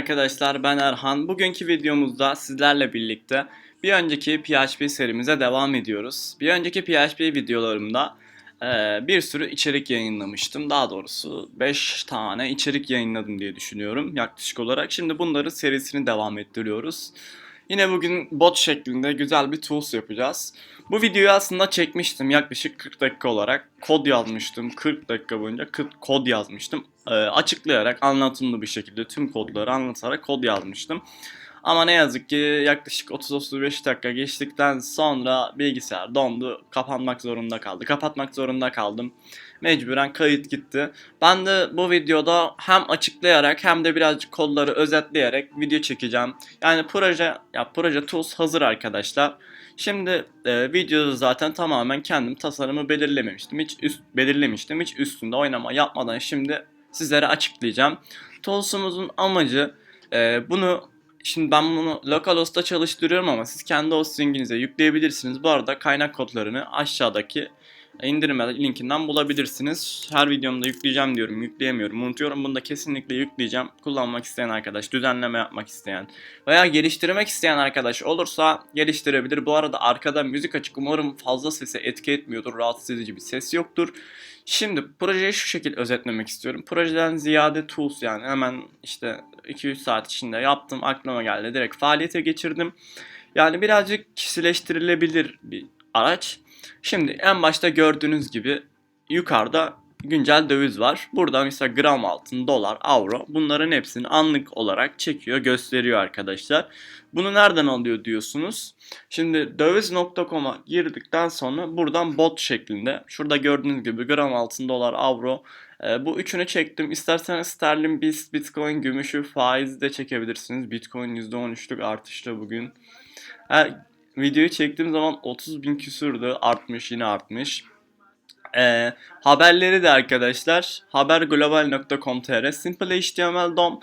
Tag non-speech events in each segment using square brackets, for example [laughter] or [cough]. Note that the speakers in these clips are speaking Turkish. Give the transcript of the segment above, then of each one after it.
Arkadaşlar ben Erhan. Bugünkü videomuzda sizlerle birlikte bir önceki PHP serimize devam ediyoruz. Bir önceki PHP videolarımda eee, bir sürü içerik yayınlamıştım. Daha doğrusu 5 tane içerik yayınladım diye düşünüyorum yaklaşık olarak. Şimdi bunların serisini devam ettiriyoruz. Yine bugün bot şeklinde güzel bir tools yapacağız. Bu videoyu aslında çekmiştim yaklaşık 40 dakika olarak. Kod yazmıştım 40 dakika boyunca kod- kod yazmıştım. Ee, açıklayarak anlatımlı bir şekilde tüm kodları anlatarak kod yazmıştım. Ama ne yazık ki yaklaşık 30-35 dakika geçtikten sonra bilgisayar dondu. Kapanmak zorunda kaldı. Kapatmak zorunda kaldım. Mecburen kayıt gitti. Ben de bu videoda hem açıklayarak hem de birazcık kodları özetleyerek video çekeceğim. Yani proje ya proje tools hazır arkadaşlar. Şimdi e, videoda zaten tamamen kendim tasarımı belirlememiştim. Hiç üst belirlemiştim. Hiç üstünde oynama yapmadan şimdi sizlere açıklayacağım. Tools'umuzun amacı e, bunu Şimdi ben bunu localhost'ta çalıştırıyorum ama siz kendi hostinginize yükleyebilirsiniz. Bu arada kaynak kodlarını aşağıdaki indirme linkinden bulabilirsiniz. Her videomda yükleyeceğim diyorum, yükleyemiyorum, unutuyorum. Bunu da kesinlikle yükleyeceğim. Kullanmak isteyen arkadaş, düzenleme yapmak isteyen veya geliştirmek isteyen arkadaş olursa geliştirebilir. Bu arada arkada müzik açık. Umarım fazla sese etki etmiyordur, rahatsız edici bir ses yoktur. Şimdi projeyi şu şekilde özetlemek istiyorum. Projeden ziyade tools yani hemen işte 2-3 saat içinde yaptım, aklıma geldi. Direkt faaliyete geçirdim. Yani birazcık kişileştirilebilir bir araç. Şimdi en başta gördüğünüz gibi yukarıda güncel döviz var. Burada mesela gram altın, dolar, avro bunların hepsini anlık olarak çekiyor, gösteriyor arkadaşlar. Bunu nereden alıyor diyorsunuz? Şimdi döviz.com'a girdikten sonra buradan bot şeklinde şurada gördüğünüz gibi gram altın, dolar, avro e, bu üçünü çektim. İsterseniz sterlin, BIST, bitcoin, gümüşü, faizi de çekebilirsiniz. Bitcoin %13'lük artışta bugün. Her videoyu çektiğim zaman 30 bin küsürdü. Artmış yine artmış. Ee, haberleri de arkadaşlar haberglobal.com.tr Simple HTML DOM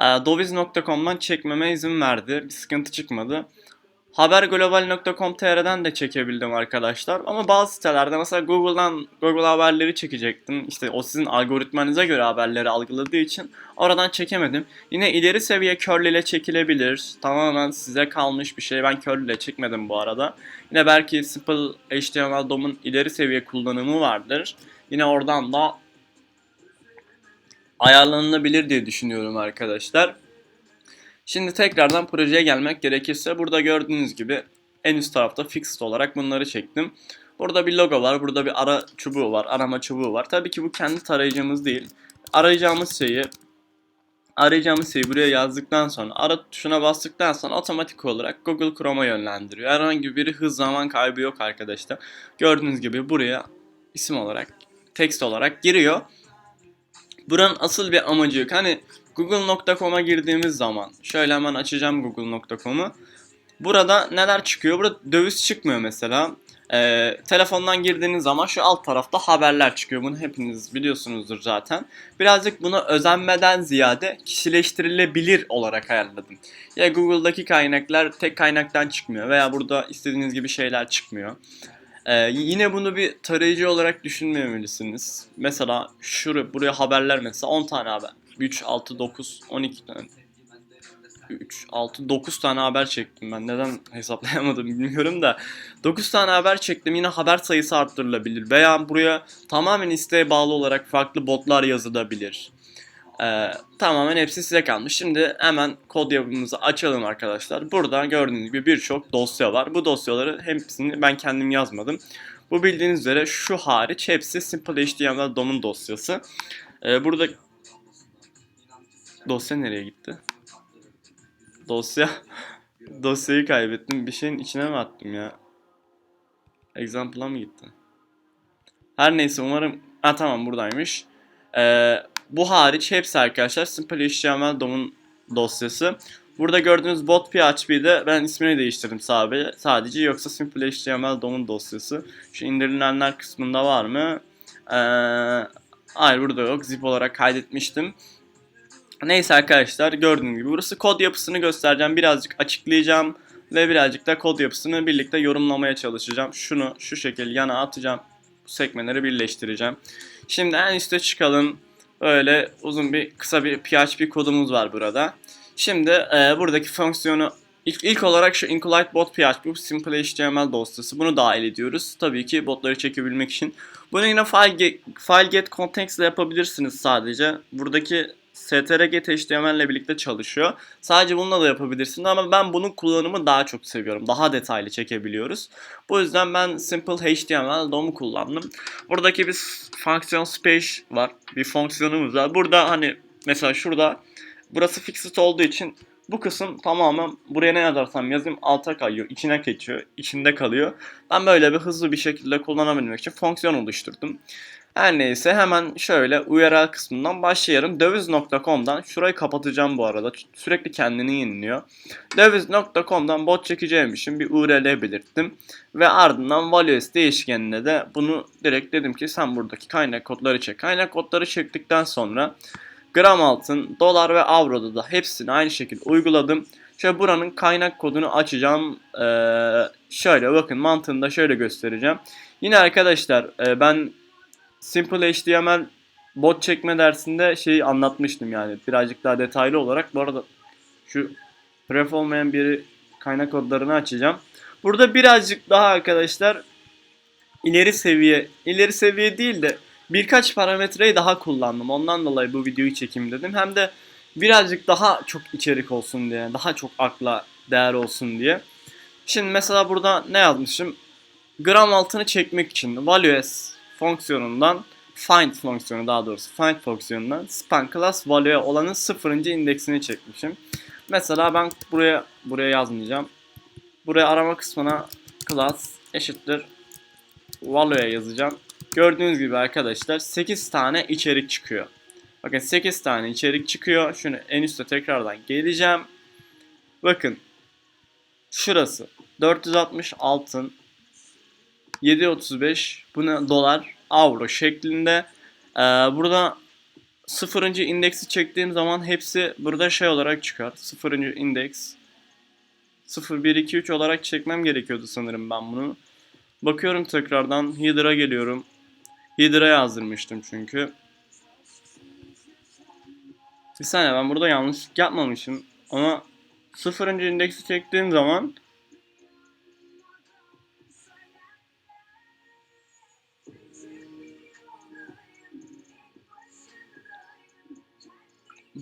e, doviz.com'dan çekmeme izin verdi. Bir sıkıntı çıkmadı. Haberglobal.com.tr'den de çekebildim arkadaşlar. Ama bazı sitelerde mesela Google'dan Google haberleri çekecektim. İşte o sizin algoritmanıza göre haberleri algıladığı için oradan çekemedim. Yine ileri seviye curl ile çekilebilir. Tamamen size kalmış bir şey. Ben curl ile çekmedim bu arada. Yine belki Simple HTML DOM'un ileri seviye kullanımı vardır. Yine oradan da ayarlanabilir diye düşünüyorum arkadaşlar. Şimdi tekrardan projeye gelmek gerekirse burada gördüğünüz gibi en üst tarafta fixed olarak bunları çektim. Burada bir logo var, burada bir ara çubuğu var, arama çubuğu var. Tabii ki bu kendi tarayıcımız değil. Arayacağımız şeyi arayacağımız şeyi buraya yazdıktan sonra ara tuşuna bastıktan sonra otomatik olarak Google Chrome'a yönlendiriyor. Herhangi bir hız zaman kaybı yok arkadaşlar. Gördüğünüz gibi buraya isim olarak, text olarak giriyor. Buranın asıl bir amacı yok. Hani Google.com'a girdiğimiz zaman şöyle hemen açacağım Google.com'u. Burada neler çıkıyor? Burada döviz çıkmıyor mesela. Ee, telefondan girdiğiniz zaman şu alt tarafta haberler çıkıyor. Bunu hepiniz biliyorsunuzdur zaten. Birazcık bunu özenmeden ziyade kişileştirilebilir olarak ayarladım. Ya Google'daki kaynaklar tek kaynaktan çıkmıyor veya burada istediğiniz gibi şeyler çıkmıyor. Ee, yine bunu bir tarayıcı olarak düşünmemelisiniz. Mesela şuraya buraya haberler mesela 10 tane haber. 3, 6, 9, 12 tane. 3, 6, 9 tane haber çektim ben. Neden hesaplayamadım bilmiyorum da. 9 tane haber çektim. Yine haber sayısı arttırılabilir. Veya buraya tamamen isteğe bağlı olarak farklı botlar yazılabilir. Ee, tamamen hepsi size kalmış. Şimdi hemen kod yapımızı açalım arkadaşlar. Burada gördüğünüz gibi birçok dosya var. Bu dosyaları hepsini ben kendim yazmadım. Bu bildiğiniz üzere şu hariç hepsi Simple HTML DOM'un dosyası. Ee, burada dosya nereye gitti? Dosya [laughs] dosyayı kaybettim. Bir şeyin içine mi attım ya? Example'a mı gitti? Her neyse umarım... Ha tamam buradaymış. Ee, bu hariç hepsi arkadaşlar Simple HTML DOM'un dosyası. Burada gördüğünüz bot PHP'de ben ismini değiştirdim sadece. Sadece yoksa Simple HTML DOM'un dosyası. Şu indirilenler kısmında var mı? Ee, hayır burada yok. Zip olarak kaydetmiştim. Neyse arkadaşlar gördüğünüz gibi burası kod yapısını göstereceğim. Birazcık açıklayacağım. Ve birazcık da kod yapısını birlikte yorumlamaya çalışacağım. Şunu şu şekilde yana atacağım. Bu sekmeleri birleştireceğim. Şimdi en üste çıkalım. Böyle uzun bir kısa bir PHP kodumuz var burada. Şimdi e, buradaki fonksiyonu ilk, ilk olarak şu include bot PHP simple HTML dosyası bunu dahil ediyoruz. Tabii ki botları çekebilmek için. Bunu yine file file get context ile yapabilirsiniz sadece. Buradaki strget HTML ile birlikte çalışıyor. Sadece bununla da yapabilirsiniz ama ben bunun kullanımı daha çok seviyorum. Daha detaylı çekebiliyoruz. Bu yüzden ben simple HTML DOM'u kullandım. Buradaki bir function space var. Bir fonksiyonumuz var. Burada hani mesela şurada burası fixed olduğu için bu kısım tamamen buraya ne yazarsam yazayım alta kayıyor, içine geçiyor, içinde kalıyor. Ben böyle bir hızlı bir şekilde kullanabilmek için fonksiyon oluşturdum. Her neyse hemen şöyle URL kısmından başlayalım. Döviz.com'dan şurayı kapatacağım bu arada. Sürekli kendini yeniliyor. Döviz.com'dan bot çekeceğim için bir URL belirttim. Ve ardından values değişkenine de bunu direkt dedim ki sen buradaki kaynak kodları çek. Kaynak kodları çektikten sonra gram altın, dolar ve avroda da hepsini aynı şekilde uyguladım. Şöyle buranın kaynak kodunu açacağım. Ee, şöyle bakın mantığını da şöyle göstereceğim. Yine arkadaşlar e, ben Simple HTML bot çekme dersinde şeyi anlatmıştım yani birazcık daha detaylı olarak. Bu arada şu ref olmayan bir kaynak kodlarını açacağım. Burada birazcık daha arkadaşlar ileri seviye, ileri seviye değil de birkaç parametreyi daha kullandım. Ondan dolayı bu videoyu çekeyim dedim. Hem de birazcık daha çok içerik olsun diye, daha çok akla değer olsun diye. Şimdi mesela burada ne yazmışım? Gram altını çekmek için values fonksiyonundan find fonksiyonu daha doğrusu find fonksiyonundan span class value olanın sıfırıncı indeksini çekmişim. Mesela ben buraya buraya yazmayacağım. Buraya arama kısmına class eşittir value yazacağım. Gördüğünüz gibi arkadaşlar 8 tane içerik çıkıyor. Bakın 8 tane içerik çıkıyor. Şunu en üstte tekrardan geleceğim. Bakın şurası 460 altın 7.35 bu ne dolar avro şeklinde. Ee, burada sıfırıncı indeksi çektiğim zaman hepsi burada şey olarak çıkar. Sıfırıncı indeks 0, 1, 2, 3 olarak çekmem gerekiyordu sanırım ben bunu. Bakıyorum tekrardan Hydra geliyorum. Hydra yazdırmıştım çünkü. Bir saniye ben burada yanlışlık yapmamışım. Ama sıfırıncı indeksi çektiğim zaman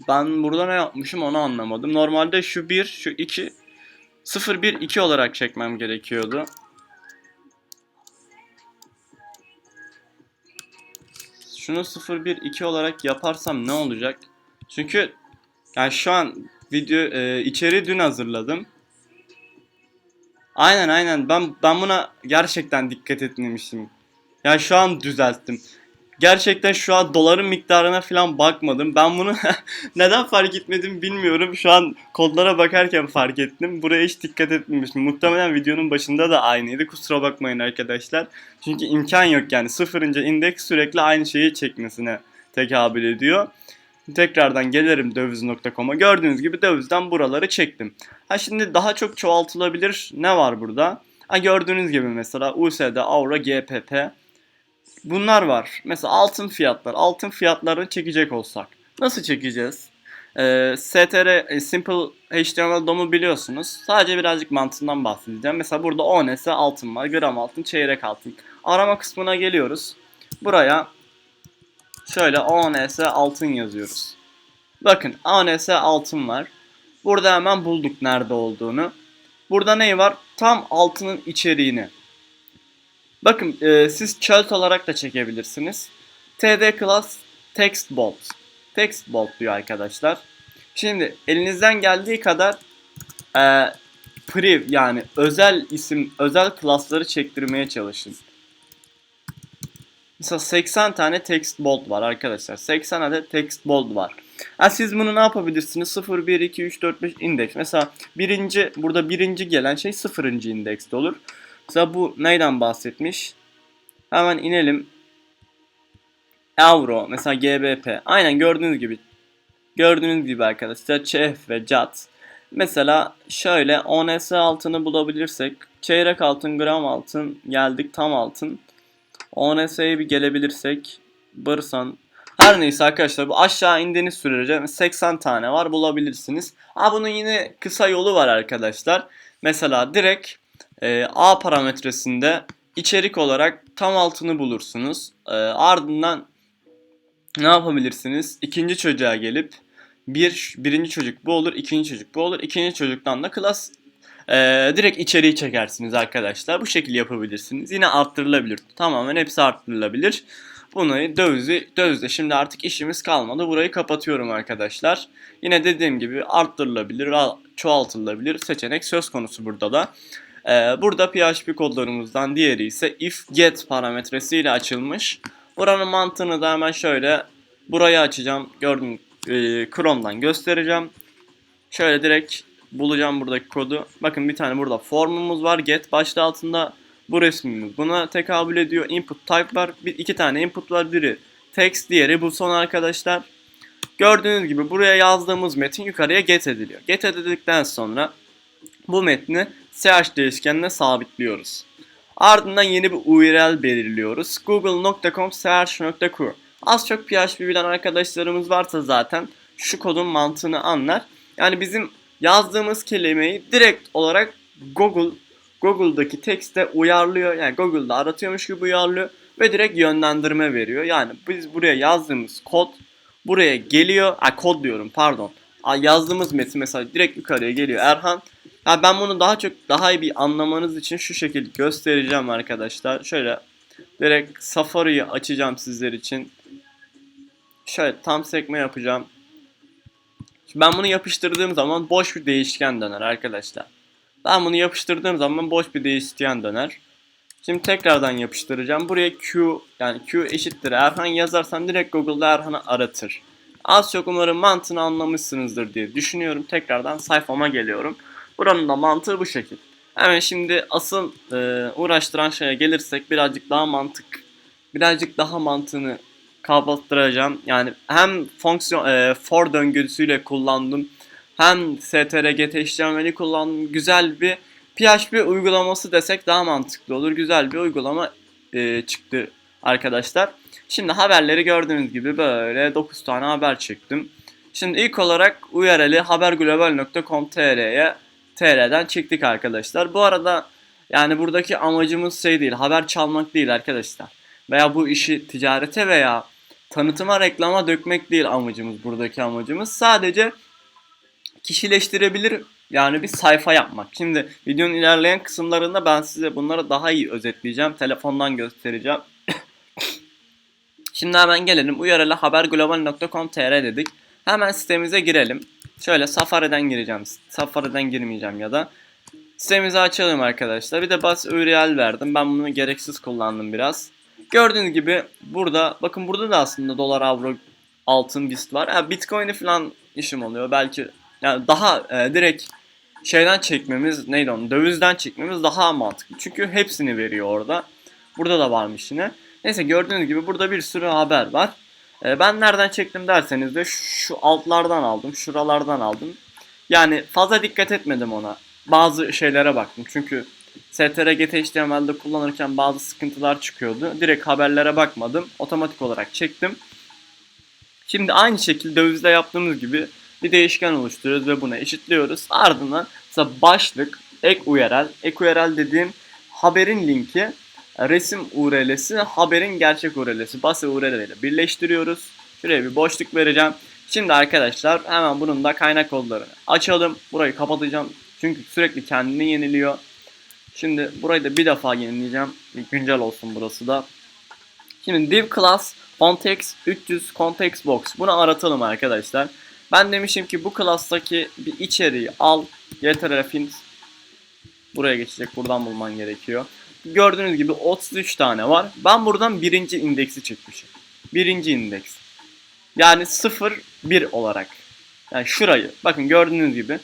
Ben burada ne yapmışım onu anlamadım. Normalde şu 1, şu 2 0 1 2 olarak çekmem gerekiyordu. Şunu 0 1 2 olarak yaparsam ne olacak? Çünkü yani şu an video e, içeri dün hazırladım. Aynen aynen ben ben buna gerçekten dikkat etmemişim. Yani şu an düzelttim gerçekten şu an doların miktarına falan bakmadım. Ben bunu [laughs] neden fark etmedim bilmiyorum. Şu an kodlara bakarken fark ettim. Buraya hiç dikkat etmemişim. Muhtemelen videonun başında da aynıydı. Kusura bakmayın arkadaşlar. Çünkü imkan yok yani. Sıfırıncı indeks sürekli aynı şeyi çekmesine tekabül ediyor. Tekrardan gelirim döviz.com'a. Gördüğünüz gibi dövizden buraları çektim. Ha şimdi daha çok çoğaltılabilir ne var burada? Ha gördüğünüz gibi mesela USD, Avro, GPP bunlar var. Mesela altın fiyatlar. Altın fiyatlarını çekecek olsak. Nasıl çekeceğiz? Ee, STR e, Simple HTML DOM'u biliyorsunuz. Sadece birazcık mantığından bahsedeceğim. Mesela burada ONS altın var. Gram altın, çeyrek altın. Arama kısmına geliyoruz. Buraya şöyle ONS altın yazıyoruz. Bakın ONS altın var. Burada hemen bulduk nerede olduğunu. Burada ne var? Tam altının içeriğini. Bakın e, siz chart olarak da çekebilirsiniz. TD Class Text Bolt. Text Bolt diyor arkadaşlar. Şimdi elinizden geldiği kadar e, priv yani özel isim, özel klasları çektirmeye çalışın. Mesela 80 tane text bold var arkadaşlar. 80 adet text bold var. Ha, siz bunu ne yapabilirsiniz? 0, 1, 2, 3, 4, 5 indeks. Mesela birinci, burada birinci gelen şey sıfırıncı indekste olur. Mesela bu neyden bahsetmiş? Hemen inelim. Euro mesela GBP. Aynen gördüğünüz gibi. Gördüğünüz gibi arkadaşlar ÇF ve CAT. Mesela şöyle ONS altını bulabilirsek çeyrek altın, gram altın geldik tam altın. ONS'ye bir gelebilirsek Bırsan Her neyse arkadaşlar bu aşağı indiğiniz sürece 80 tane var bulabilirsiniz. Ha bunun yine kısa yolu var arkadaşlar. Mesela direkt e, A parametresinde içerik olarak tam altını bulursunuz. E, ardından ne yapabilirsiniz? İkinci çocuğa gelip bir birinci çocuk bu olur, ikinci çocuk bu olur. İkinci çocuktan da klas e, direkt içeriği çekersiniz arkadaşlar. Bu şekilde yapabilirsiniz. Yine arttırılabilir. Tamamen hepsi arttırılabilir. Bunu döviz'i dövizde şimdi artık işimiz kalmadı. Burayı kapatıyorum arkadaşlar. Yine dediğim gibi arttırılabilir, çoğaltılabilir seçenek söz konusu burada da. Ee, burada PHP kodlarımızdan diğeri ise if get parametresiyle açılmış. Buranın mantığını da hemen şöyle burayı açacağım. Gördüğünüz e, Chrome'dan göstereceğim. Şöyle direkt bulacağım buradaki kodu. Bakın bir tane burada formumuz var. Get başlığı altında bu resmimiz buna tekabül ediyor. Input type var. Bir, iki tane input var. Biri text, diğeri bu son arkadaşlar. Gördüğünüz gibi buraya yazdığımız metin yukarıya get ediliyor. Get edildikten sonra bu metni ch değişkenine sabitliyoruz. Ardından yeni bir URL belirliyoruz. google.com ch.kur Az çok PHP bilen arkadaşlarımız varsa zaten şu kodun mantığını anlar. Yani bizim yazdığımız kelimeyi direkt olarak Google Google'daki tekste uyarlıyor. Yani Google'da aratıyormuş gibi uyarlıyor ve direkt yönlendirme veriyor. Yani biz buraya yazdığımız kod buraya geliyor. Ay kod diyorum pardon. Yazdığımız metin mesela direkt yukarıya geliyor. Erhan ya ben bunu daha çok daha iyi bir anlamanız için şu şekilde göstereceğim arkadaşlar. Şöyle direkt Safari'yi açacağım sizler için. Şöyle tam sekme yapacağım. Şimdi ben bunu yapıştırdığım zaman boş bir değişken döner arkadaşlar. Ben bunu yapıştırdığım zaman boş bir değişken döner. Şimdi tekrardan yapıştıracağım. Buraya Q yani Q eşittir Erhan yazarsan direkt Google'da Erhan'ı aratır. Az çok umarım mantığını anlamışsınızdır diye düşünüyorum. Tekrardan sayfama geliyorum. Buranın da mantığı bu şekil. Hemen şimdi asıl e, uğraştıran şeye gelirsek birazcık daha mantık, birazcık daha mantığını kapattıracağım. Yani hem fonksiyon e, for döngüsüyle kullandım hem strgt HTML'i kullandım. Güzel bir PHP uygulaması desek daha mantıklı olur. Güzel bir uygulama e, çıktı arkadaşlar. Şimdi haberleri gördüğünüz gibi böyle 9 tane haber çektim. Şimdi ilk olarak URL'i haberglobal.com.tr'ye TR'den çektik arkadaşlar. Bu arada yani buradaki amacımız şey değil, haber çalmak değil arkadaşlar. Veya bu işi ticarete veya tanıtıma, reklama dökmek değil amacımız, buradaki amacımız. Sadece kişileştirebilir yani bir sayfa yapmak. Şimdi videonun ilerleyen kısımlarında ben size bunları daha iyi özetleyeceğim. Telefondan göstereceğim. [coughs] Şimdi hemen gelelim. URL'e haberglobal.com.tr dedik. Hemen sitemize girelim. Şöyle Safari'den gireceğim. Safari'den girmeyeceğim ya da. Sitemizi açalım arkadaşlar. Bir de bas URL verdim. Ben bunu gereksiz kullandım biraz. Gördüğünüz gibi burada bakın burada da aslında dolar, avro, altın, BIST var. Yani Bitcoin'i falan işim oluyor. Belki yani daha e, direkt şeyden çekmemiz neydi onu dövizden çekmemiz daha mantıklı. Çünkü hepsini veriyor orada. Burada da varmış yine. Neyse gördüğünüz gibi burada bir sürü haber var. E, ben nereden çektim derseniz de şu altlardan aldım. Şuralardan aldım. Yani fazla dikkat etmedim ona. Bazı şeylere baktım. Çünkü STRGT HTML'de kullanırken bazı sıkıntılar çıkıyordu. Direkt haberlere bakmadım. Otomatik olarak çektim. Şimdi aynı şekilde dövizde yaptığımız gibi bir değişken oluşturuyoruz ve buna eşitliyoruz. Ardından mesela başlık, ek URL, ek URL dediğim haberin linki, resim URL'si, haberin gerçek URL'si, base URL birleştiriyoruz. Şuraya bir boşluk vereceğim. Şimdi arkadaşlar hemen bunun da kaynak kodlarını açalım. Burayı kapatacağım. Çünkü sürekli kendini yeniliyor. Şimdi burayı da bir defa yenileyeceğim. Güncel olsun burası da. Şimdi div class context 300 context box. Bunu aratalım arkadaşlar. Ben demişim ki bu klastaki bir içeriği al. Getirefint buraya geçecek. Buradan bulman gerekiyor. Gördüğünüz gibi 33 tane var. Ben buradan birinci indeksi çekmişim. Birinci indeks. Yani 0, 1 olarak. Yani şurayı. Bakın gördüğünüz gibi.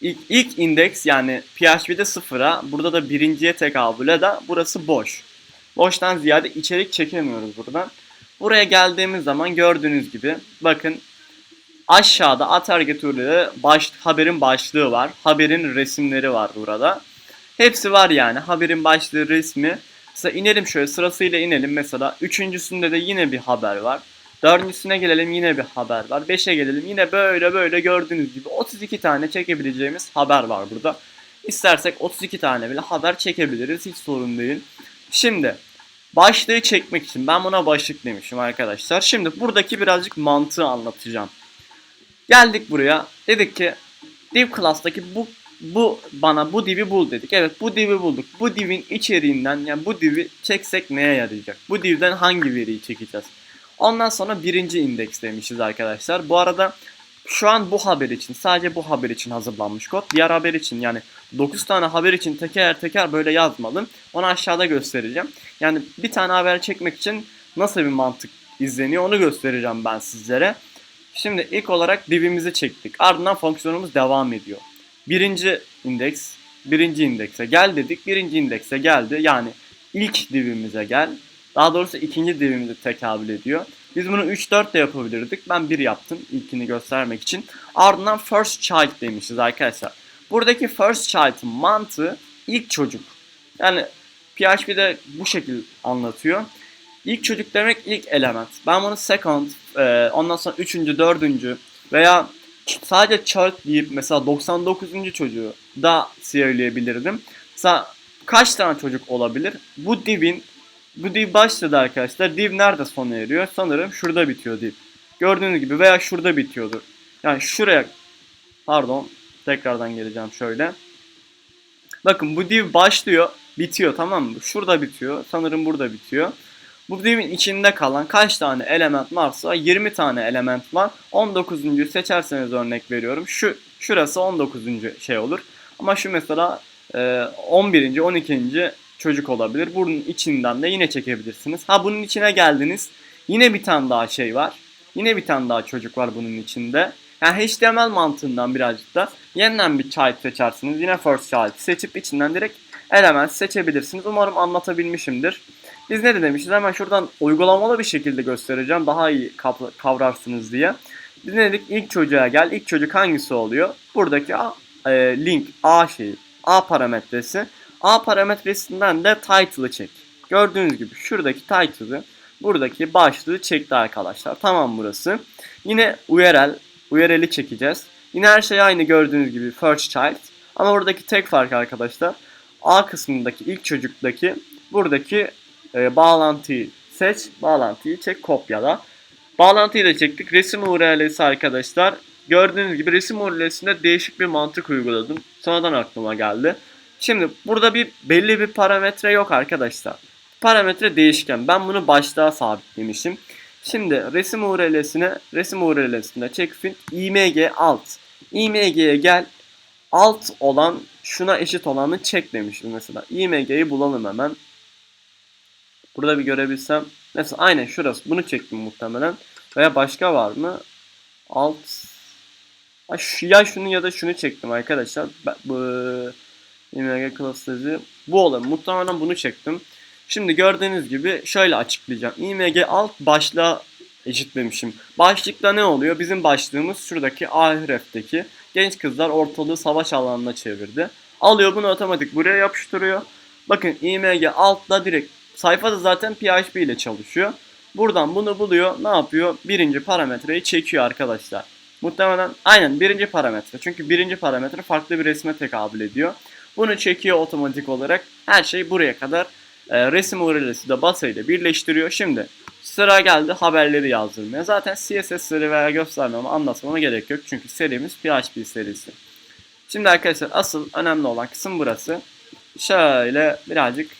İlk, ilk indeks yani PHP'de sıfıra, burada da birinciye tekabül eder. Burası boş. Boştan ziyade içerik çekemiyoruz buradan. Buraya geldiğimiz zaman gördüğünüz gibi bakın Aşağıda Atarget URL'de baş, haberin başlığı var. Haberin resimleri var burada. Hepsi var yani. Haberin başlığı resmi. Mesela inelim şöyle sırasıyla inelim. Mesela üçüncüsünde de yine bir haber var. Dördüncüsüne gelelim yine bir haber var. Beşe gelelim yine böyle böyle gördüğünüz gibi 32 tane çekebileceğimiz haber var burada. İstersek 32 tane bile haber çekebiliriz hiç sorun değil. Şimdi başlığı çekmek için ben buna başlık demişim arkadaşlar. Şimdi buradaki birazcık mantığı anlatacağım. Geldik buraya dedik ki div class'taki bu bu bana bu div'i bul dedik. Evet bu div'i bulduk. Bu div'in içeriğinden yani bu div'i çeksek neye yarayacak? Bu div'den hangi veriyi çekeceğiz? Ondan sonra birinci indeks demişiz arkadaşlar. Bu arada şu an bu haber için sadece bu haber için hazırlanmış kod. Diğer haber için yani 9 tane haber için teker teker böyle yazmadım. Onu aşağıda göstereceğim. Yani bir tane haber çekmek için nasıl bir mantık izleniyor onu göstereceğim ben sizlere. Şimdi ilk olarak divimizi çektik. Ardından fonksiyonumuz devam ediyor. Birinci indeks, birinci indekse gel dedik. Birinci indekse geldi. Yani ilk divimize gel. Daha doğrusu ikinci divimize tekabül ediyor. Biz bunu 3-4 de yapabilirdik. Ben 1 yaptım ilkini göstermek için. Ardından first child demişiz arkadaşlar. Buradaki first child'ın mantığı ilk çocuk. Yani PHP'de bu şekilde anlatıyor. İlk çocuk demek ilk element. Ben bunu second, e, ondan sonra üçüncü, dördüncü veya sadece child deyip mesela 99. çocuğu da söyleyebilirdim. Mesela kaç tane çocuk olabilir? Bu divin bu div başladı arkadaşlar. Div nerede sona eriyor? Sanırım şurada bitiyor div. Gördüğünüz gibi veya şurada bitiyordur. Yani şuraya pardon tekrardan geleceğim şöyle. Bakın bu div başlıyor, bitiyor tamam mı? Şurada bitiyor. Sanırım burada bitiyor. Bu divin içinde kalan kaç tane element varsa 20 tane element var. 19. seçerseniz örnek veriyorum. Şu şurası 19. şey olur. Ama şu mesela e, 11. 12. çocuk olabilir. Bunun içinden de yine çekebilirsiniz. Ha bunun içine geldiniz. Yine bir tane daha şey var. Yine bir tane daha çocuk var bunun içinde. Yani HTML mantığından birazcık da yeniden bir child seçersiniz. Yine first child seçip içinden direkt element seçebilirsiniz. Umarım anlatabilmişimdir. Biz ne de demişiz? Hemen şuradan uygulamalı bir şekilde göstereceğim. Daha iyi kavrarsınız diye. Biz ne dedik? İlk çocuğa gel. İlk çocuk hangisi oluyor? Buradaki A, e, link A şeyi. A parametresi. A parametresinden de title'ı çek. Gördüğünüz gibi şuradaki title'ı buradaki başlığı çekti arkadaşlar. Tamam burası. Yine URL. URL'i çekeceğiz. Yine her şey aynı gördüğünüz gibi first child. Ama buradaki tek fark arkadaşlar A kısmındaki ilk çocuktaki buradaki e, bağlantıyı seç, bağlantıyı çek, kopyala. Bağlantıyı da çektik. Resim URL'si arkadaşlar. Gördüğünüz gibi resim URL'sinde değişik bir mantık uyguladım. Sonradan aklıma geldi. Şimdi burada bir belli bir parametre yok arkadaşlar. Parametre değişken. Ben bunu başlığa sabitlemişim. Şimdi resim URL'sine resim URL'sinde checkfint img alt. img'ye gel alt olan şuna eşit olanı çek demiştim mesela. img'yi bulalım hemen. Burada bir görebilsem. Mesela aynen şurası. Bunu çektim muhtemelen. Veya başka var mı? Alt. Ya şunu ya da şunu çektim arkadaşlar. Bu img cluster'ı bu olan. Muhtemelen bunu çektim. Şimdi gördüğünüz gibi şöyle açıklayacağım. img alt başlığa eşitlemişim. Başlıkta ne oluyor? Bizim başlığımız şuradaki Ahref'teki genç kızlar ortalığı savaş alanına çevirdi. Alıyor bunu otomatik buraya yapıştırıyor. Bakın img altla direkt sayfada zaten PHP ile çalışıyor. Buradan bunu buluyor. Ne yapıyor? Birinci parametreyi çekiyor arkadaşlar. Muhtemelen aynen birinci parametre. Çünkü birinci parametre farklı bir resme tekabül ediyor. Bunu çekiyor otomatik olarak. Her şey buraya kadar e, resim URL'si de basa ile birleştiriyor. Şimdi sıra geldi haberleri yazdırmaya. Zaten CSS'leri veya göstermeme anlatmama gerek yok. Çünkü serimiz PHP serisi. Şimdi arkadaşlar asıl önemli olan kısım burası. Şöyle birazcık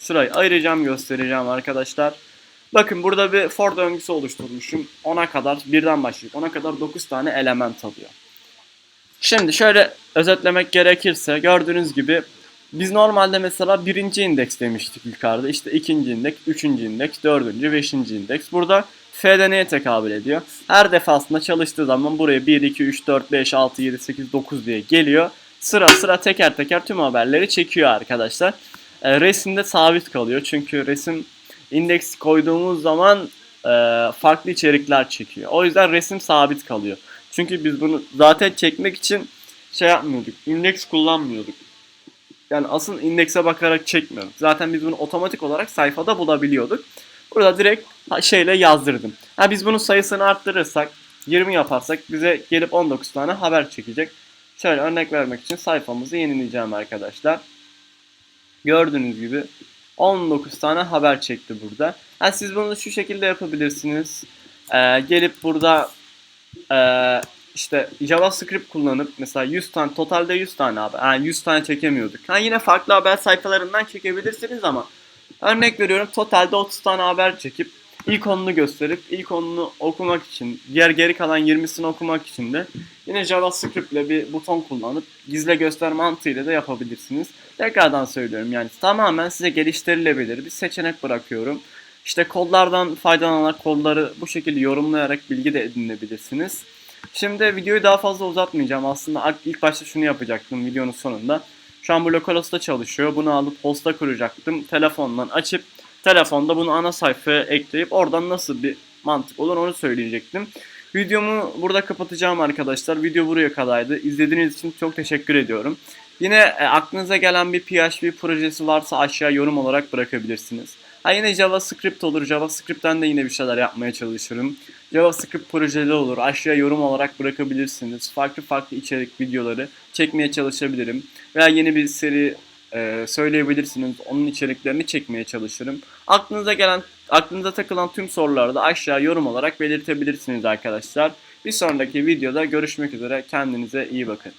Şurayı ayıracağım göstereceğim arkadaşlar. Bakın burada bir for döngüsü oluşturmuşum. Ona kadar birden başlayıp ona kadar 9 tane element alıyor. Şimdi şöyle özetlemek gerekirse gördüğünüz gibi biz normalde mesela birinci indeks demiştik yukarıda. İşte ikinci indeks, üçüncü indeks, dördüncü, beşinci indeks. Burada F'de neye tekabül ediyor? Her defasında çalıştığı zaman buraya 1, 2, 3, 4, 5, 6, 7, 8, 9 diye geliyor. Sıra sıra teker teker tüm haberleri çekiyor arkadaşlar e, resimde sabit kalıyor. Çünkü resim indeks koyduğumuz zaman e, farklı içerikler çekiyor. O yüzden resim sabit kalıyor. Çünkü biz bunu zaten çekmek için şey yapmıyorduk. Indeks kullanmıyorduk. Yani asıl indekse bakarak çekmiyorduk. Zaten biz bunu otomatik olarak sayfada bulabiliyorduk. Burada direkt şeyle yazdırdım. Ha biz bunun sayısını arttırırsak 20 yaparsak bize gelip 19 tane haber çekecek. Şöyle örnek vermek için sayfamızı yenileyeceğim arkadaşlar. Gördüğünüz gibi 19 tane haber çekti burada. Ha, siz bunu şu şekilde yapabilirsiniz. Ee, gelip burada ee, işte JavaScript kullanıp mesela 100 tane totalde 100 tane haber. Yani 100 tane çekemiyorduk. Ha, yine farklı haber sayfalarından çekebilirsiniz ama örnek veriyorum totalde 30 tane haber çekip ilk onunu gösterip ilk onunu okumak için diğer geri kalan 20'sini okumak için de yine JavaScript ile bir buton kullanıp gizle göster mantığıyla da yapabilirsiniz. Tekrardan söylüyorum yani tamamen size geliştirilebilir bir seçenek bırakıyorum. İşte kodlardan faydalanarak kodları bu şekilde yorumlayarak bilgi de edinebilirsiniz. Şimdi videoyu daha fazla uzatmayacağım. Aslında ilk başta şunu yapacaktım videonun sonunda. Şu an bu localhost'ta çalışıyor. Bunu alıp host'a kuracaktım. Telefondan açıp telefonda bunu ana sayfaya ekleyip oradan nasıl bir mantık olur onu söyleyecektim. Videomu burada kapatacağım arkadaşlar. Video buraya kadardı. İzlediğiniz için çok teşekkür ediyorum. Yine e, aklınıza gelen bir PHP projesi varsa aşağı yorum olarak bırakabilirsiniz. Ha yine JavaScript olur. JavaScript'ten de yine bir şeyler yapmaya çalışırım. JavaScript projeleri olur. Aşağıya yorum olarak bırakabilirsiniz. Farklı farklı içerik videoları çekmeye çalışabilirim. Veya yeni bir seri e, söyleyebilirsiniz. Onun içeriklerini çekmeye çalışırım. Aklınıza gelen, aklınıza takılan tüm soruları da aşağı yorum olarak belirtebilirsiniz arkadaşlar. Bir sonraki videoda görüşmek üzere. Kendinize iyi bakın.